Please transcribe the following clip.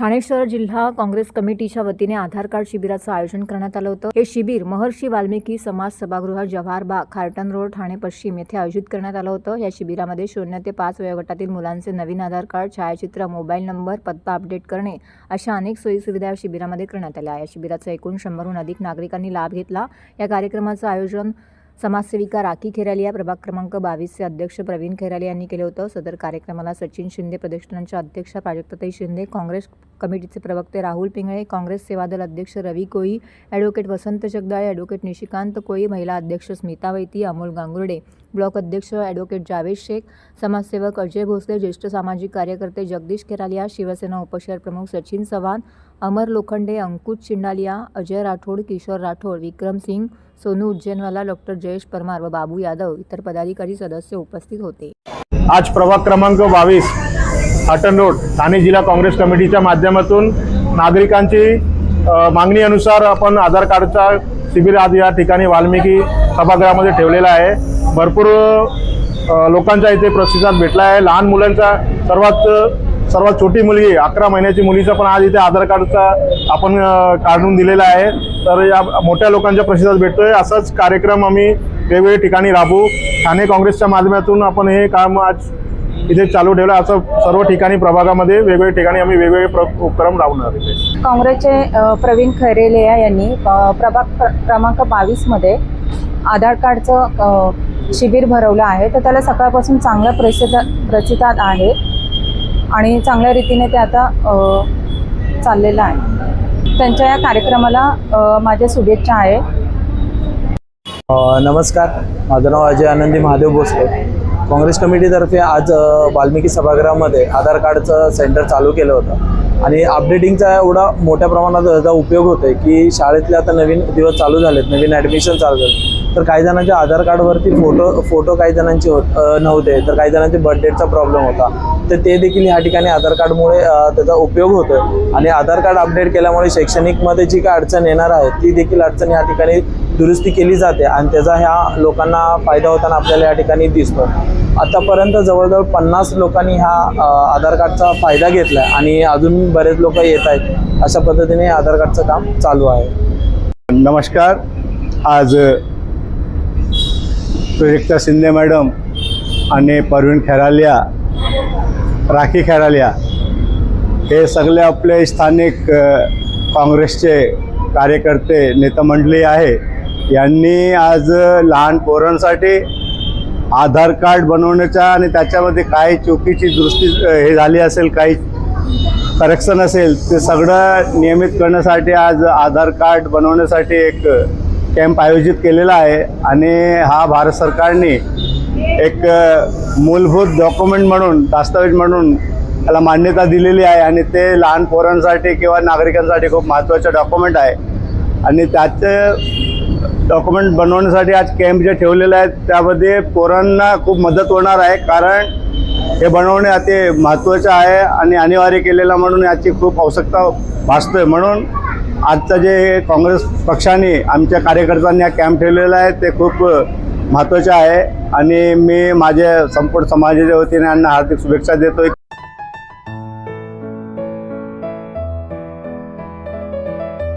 ठाणे शहर जिल्हा काँग्रेस कमिटीच्या वतीने आधार कार्ड शिबिराचं आयोजन करण्यात आलं होतं. हे शिबिर महर्षी वाल्मिकी समाज सभागृह जव्हार बाग खारटन रोड ठाणे पश्चिम येथे आयोजित करण्यात आलं होतं. या शिबिरामध्ये शून्य ते पाच वयोगटातील मुलांचे नवीन आधार कार्ड छायाचित्र मोबाईल नंबर पत्ता अपडेट करणे अशा अनेक सोयीसुविधा या शिबिरामध्ये करण्यात आल्या. या शिबिराचा एकूण शंभरहून अधिक नागरिकांनी लाभ घेतला. या कार्यक्रमाचं आयोजन समाजसेविका राखी खेरालिया प्रभाग क्रमांक बावीसचे अध्यक्ष प्रवीण खेराले यांनी केलं होतं. सदर कार्यक्रमाला सचिन शिंदे प्रतिष्ठानच्या अध्यक्षा प्राजक्ताताई शिंदे काँग्रेस कमिटीचे प्रवक्ते राहुल पिंगळे काँग्रेस सेवादल अध्यक्ष रवी कोळी ॲडव्होकेट वसंत जगदाळे ॲडव्होकेट निशिकांत कोळी महिला अध्यक्ष स्मिता वैती अमोल गांगुर्डे ब्लॉक अध्यक्ष ॲडव्होकेट जावेद शेख समाजसेवक अजय भोसले ज्येष्ठ सामाजिक कार्यकर्ते जगदीश खेरालिया शिवसेना उपशहर प्रमुख सचिन चव्हाण अमर लोखंडे अंकुश चिंडालिया अजय राठोड किशोर राठोड विक्रम सिंग सोनू उज्जैनवाला डॉक्टर जयेश परमार व बाबू यादव इतर पदाधिकारी सदस्य उपस्थित होते. आज प्रभाग क्रमांक बावीस. अटन रोड ठाणे जिल्हा काँग्रेस कमिटीच्या माध्यमातून नागरिकांची मागणी अनुसार आपण आधार कार्डचा शिबिर आज या ठिकाणी वाल्मिकी सभागृहामध्ये ठेवलेला आहे. भरपूर लोकांचा इथे प्रतिसाद भेटला आहे. लहान मुलांचा सर्वात सर्वात छोटी मुलगी अकरा महिन्याची मुलीचा पण आज इथे आधार कार्डचा आपण काढून दिलेला आहे. तर या मोठ्या लोकांचा प्रतिसाद भेटतो आहे असाच कार्यक्रम आम्ही वेगवेगळ्या ठिकाणी राबवू. ठाणे काँग्रेसच्या माध्यमातून आपण हे काम आज इथे चालू ठेवलं. असं सर्व ठिकाणी प्रभागामध्ये वेगवेगळ्या ठिकाणी आम्ही वेगवेगळे प्र उपक्रम राबवणार इथे. काँग्रेसचे प्रवीण खैरेलिया यांनी प्रभाग प्र- क्रमांक बावीसमध्ये आधार कार्डचं शिबिर भरवलं आहे. तर त्याला सकाळपासून चांगला प्रतिसाद प्रतिसाद आहे. आणि चांगल्या रीतीने ते आता चाललेलं आहे. त्यांच्या या कार्यक्रमाला माझ्या शुभेच्छा आहे. नमस्कार. माझं नाव अजय आनंदी महादेव भोसले. काँग्रेस कमिटीतर्फे आज वाल्मिकी सभागृहामध्ये आधार कार्डचं सेंटर चालू केलं होतं. आणि अपडेटिंगचा एवढा मोठ्या प्रमाणात त्याचा उपयोग होतोय की शाळेतले आता नवीन दिवस चालू झालेत नवीन ॲडमिशन चालू झालं तर काही जणांच्या आधार कार्डवरती फोटो फोटो काही जणांचे होत नव्हते. तर काही जणांचे बर्थडेटचा प्रॉब्लेम होता. तर ते देखील ह्या ठिकाणी आधार कार्डमुळे त्याचा उपयोग होतोय. आणि आधार कार्ड अपडेट केल्यामुळे शैक्षणिकमध्ये जी काय अडचण येणार आहे ती देखील अडचण या ठिकाणी दुरुस्ती केली जाते आणि त्याचा ह्या लोकांना फायदा होताना आपल्याला या ठिकाणी दिसतो. आतापर्यंत जवळजवळ पन्नास लोकांनी ह्या आधार कार्डचा फायदा घेतला आहे आणि अजून बरेच लोक येत आहेत. अशा पद्धतीने आधार कार्डचं काम चालू आहे. नमस्कार. आज प्रोजेक्टा शिंदे मॅडम आणि परवीन खेरालिया राखी खेरालिया हे सगळे आपले स्थानिक काँग्रेसचे कार्यकर्ते नेतामंडळी आहे. यांनी आज लहान पोरांसाठी आधार कार्ड बनवण्याचा आणि त्याच्यामध्ये काही चुकीची दृष्टी हे झाली असेल काही करेक्शन असेल ते सगळं नियमित करण्यासाठी आज आधार कार्ड बनवण्यासाठी एक कॅम्प आयोजित केलेला आहे. आणि हा भारत सरकारने एक मूलभूत डॉक्युमेंट म्हणून दस्तावेज म्हणून त्याला मान्यता दिलेली आहे. आणि ते लहान पोरांसाठी किंवा नागरिकांसाठी खूप महत्त्वाचं डॉक्युमेंट आहे. आणि त्याचं डॉक्युमेंट बनवण्यासाठी आज कॅम्प जे ठेवलेले आहेत त्यामध्ये पोरांना खूप मदत होणार आहे. कारण हे बनवणे अति महत्त्वाचं आहे आणि अनिवार्य केलेलं म्हणून याची खूप आवश्यकता भासतोय. म्हणून आजचं जे काँग्रेस पक्षाने आमच्या कार्यकर्त्यांनी हा कॅम्प ठेवलेला आहे ते खूप महत्त्वाचे आहे. आणि मी माझ्या संपूर्ण समाजाच्या वतीने यांना हार्दिक शुभेच्छा देतोय.